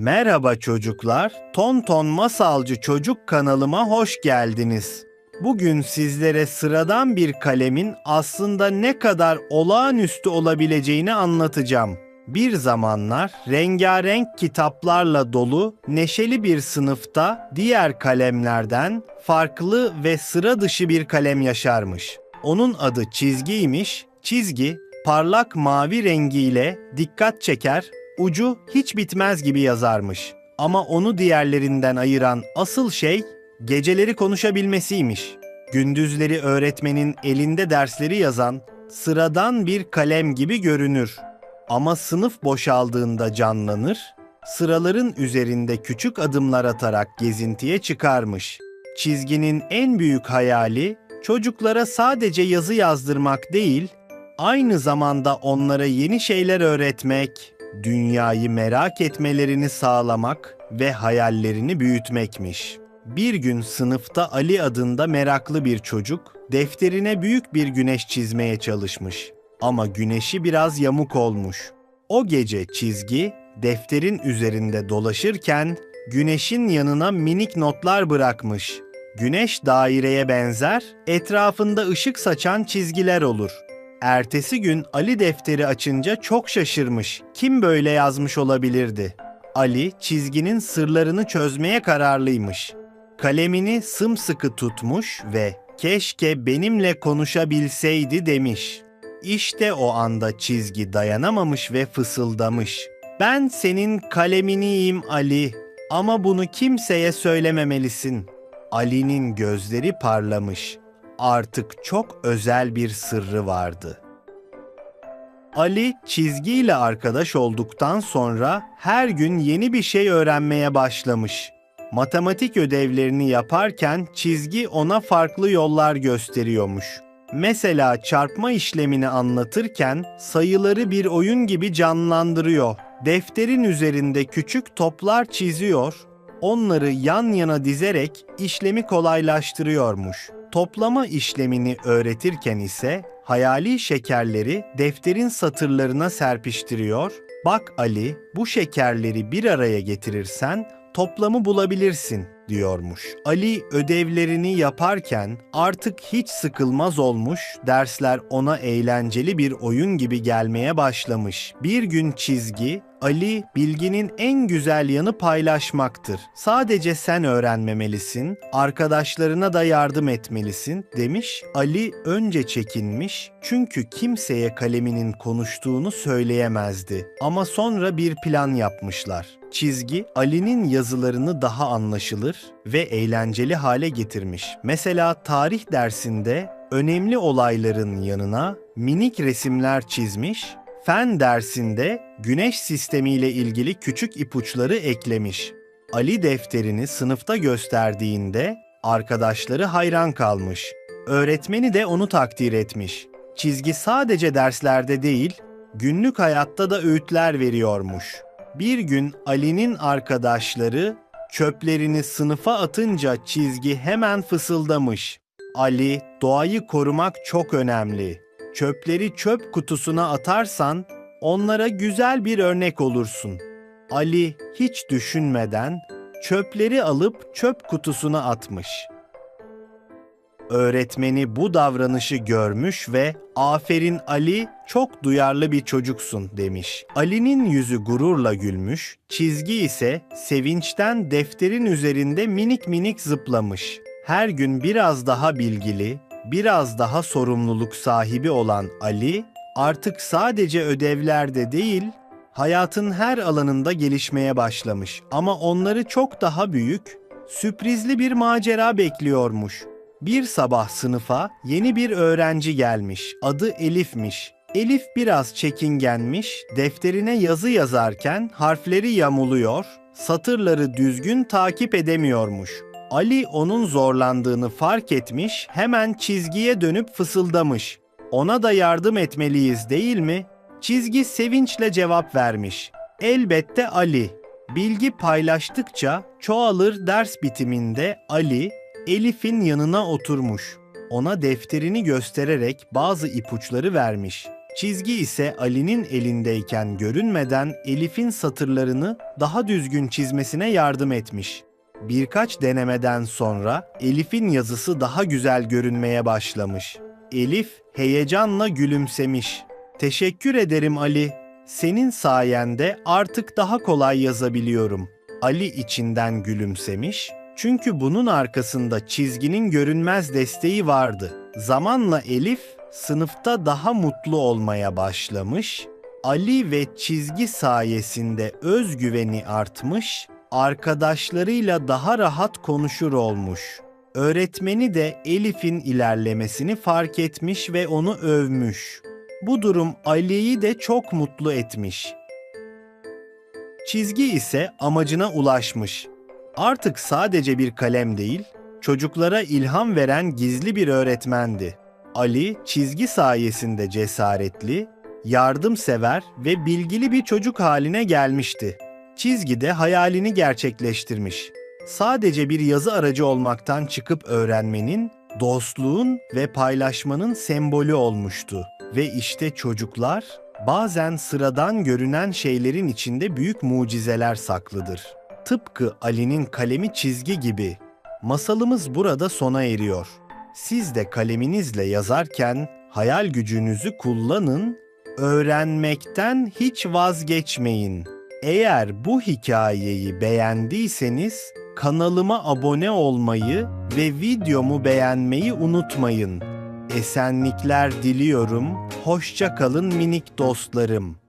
Merhaba çocuklar, Ton Ton Masalcı Çocuk kanalıma hoş geldiniz. Bugün sizlere sıradan bir kalemin aslında ne kadar olağanüstü olabileceğini anlatacağım. Bir zamanlar rengarenk kitaplarla dolu neşeli bir sınıfta diğer kalemlerden farklı ve sıra dışı bir kalem yaşarmış. Onun adı çizgiymiş. Çizgi parlak mavi rengiyle dikkat çeker, ucu hiç bitmez gibi yazarmış. Ama onu diğerlerinden ayıran asıl şey geceleri konuşabilmesiymiş. Gündüzleri öğretmenin elinde dersleri yazan sıradan bir kalem gibi görünür. Ama sınıf boşaldığında canlanır, sıraların üzerinde küçük adımlar atarak gezintiye çıkarmış. Çizginin en büyük hayali çocuklara sadece yazı yazdırmak değil, aynı zamanda onlara yeni şeyler öğretmek, dünyayı merak etmelerini sağlamak ve hayallerini büyütmekmiş. Bir gün sınıfta Ali adında meraklı bir çocuk defterine büyük bir güneş çizmeye çalışmış. Ama güneşi biraz yamuk olmuş. O gece çizgi defterin üzerinde dolaşırken güneşin yanına minik notlar bırakmış. Güneş daireye benzer, etrafında ışık saçan çizgiler olur. Ertesi gün Ali defteri açınca çok şaşırmış. Kim böyle yazmış olabilirdi? Ali çizginin sırlarını çözmeye kararlıymış. Kalemini sımsıkı tutmuş ve keşke benimle konuşabilseydi demiş. İşte o anda çizgi dayanamamış ve fısıldamış. Ben senin kaleminiyim Ali ama bunu kimseye söylememelisin. Ali'nin gözleri parlamış. Artık çok özel bir sırrı vardı. Ali çizgiyle arkadaş olduktan sonra her gün yeni bir şey öğrenmeye başlamış. Matematik ödevlerini yaparken çizgi ona farklı yollar gösteriyormuş. Mesela çarpma işlemini anlatırken sayıları bir oyun gibi canlandırıyor. Defterin üzerinde küçük toplar çiziyor, onları yan yana dizerek işlemi kolaylaştırıyormuş. Toplama işlemini öğretirken ise hayali şekerleri defterin satırlarına serpiştiriyor. Bak Ali, bu şekerleri bir araya getirirsen toplamı bulabilirsin diyormuş. Ali ödevlerini yaparken artık hiç sıkılmaz olmuş, dersler ona eğlenceli bir oyun gibi gelmeye başlamış. Bir gün çizgi, Ali, bilginin en güzel yanı paylaşmaktır. Sadece sen öğrenmemelisin, arkadaşlarına da yardım etmelisin demiş. Ali önce çekinmiş çünkü kimseye kaleminin konuştuğunu söyleyemezdi. Ama sonra bir plan yapmışlar. Çizgi Ali'nin yazılarını daha anlaşılır ve eğlenceli hale getirmiş. Mesela tarih dersinde önemli olayların yanına minik resimler çizmiş, fen dersinde güneş sistemiyle ilgili küçük ipuçları eklemiş. Ali defterini sınıfta gösterdiğinde arkadaşları hayran kalmış. Öğretmeni de onu takdir etmiş. Çizgi sadece derslerde değil, günlük hayatta da öğütler veriyormuş. Bir gün Ali'nin arkadaşları çöplerini sınıfa atınca çizgi hemen fısıldamış. Ali, doğayı korumak çok önemli. Çöpleri çöp kutusuna atarsan onlara güzel bir örnek olursun. Ali hiç düşünmeden çöpleri alıp çöp kutusuna atmış. Öğretmeni bu davranışı görmüş ve "Aferin Ali, çok duyarlı bir çocuksun." demiş. Ali'nin yüzü gururla gülmüş, çizgi ise sevinçten defterin üzerinde minik minik zıplamış. Her gün biraz daha bilgili, biraz daha sorumluluk sahibi olan Ali, artık sadece ödevlerde değil, hayatın her alanında gelişmeye başlamış. Ama onları çok daha büyük, sürprizli bir macera bekliyormuş. Bir sabah sınıfa yeni bir öğrenci gelmiş. Adı Elif'miş. Elif biraz çekingenmiş, defterine yazı yazarken harfleri yamuluyor, satırları düzgün takip edemiyormuş. Ali onun zorlandığını fark etmiş, hemen çizgiye dönüp fısıldamış. Ona da yardım etmeliyiz değil mi? Çizgi sevinçle cevap vermiş. Elbette Ali. Bilgi paylaştıkça çoğalır ders bitiminde Ali, Elif'in yanına oturmuş. Ona defterini göstererek bazı ipuçları vermiş. Çizgi ise Ali'nin elindeyken görünmeden Elif'in satırlarını daha düzgün çizmesine yardım etmiş. Birkaç denemeden sonra Elif'in yazısı daha güzel görünmeye başlamış. Elif heyecanla gülümsemiş. Teşekkür ederim Ali. Senin sayende artık daha kolay yazabiliyorum. Ali içinden gülümsemiş. Çünkü bunun arkasında çizginin görünmez desteği vardı. Zamanla Elif sınıfta daha mutlu olmaya başlamış. Ali ve çizgi sayesinde özgüveni artmış, arkadaşlarıyla daha rahat konuşur olmuş. Öğretmeni de Elif'in ilerlemesini fark etmiş ve onu övmüş. Bu durum Ali'yi de çok mutlu etmiş. Çizgi ise amacına ulaşmış. Artık sadece bir kalem değil, çocuklara ilham veren gizli bir öğretmendi. Ali çizgi sayesinde cesaretli, yardımsever ve bilgili bir çocuk haline gelmişti. Çizgi de hayalini gerçekleştirmiş. Sadece bir yazı aracı olmaktan çıkıp öğrenmenin, dostluğun ve paylaşmanın sembolü olmuştu. Ve işte çocuklar bazen sıradan görünen şeylerin içinde büyük mucizeler saklıdır. Tıpkı Ali'nin kalemi çizgi gibi. Masalımız burada sona eriyor. Siz de kaleminizle yazarken hayal gücünüzü kullanın, öğrenmekten hiç vazgeçmeyin. Eğer bu hikayeyi beğendiyseniz kanalıma abone olmayı ve videomu beğenmeyi unutmayın. Esenlikler diliyorum. Hoşça kalın minik dostlarım.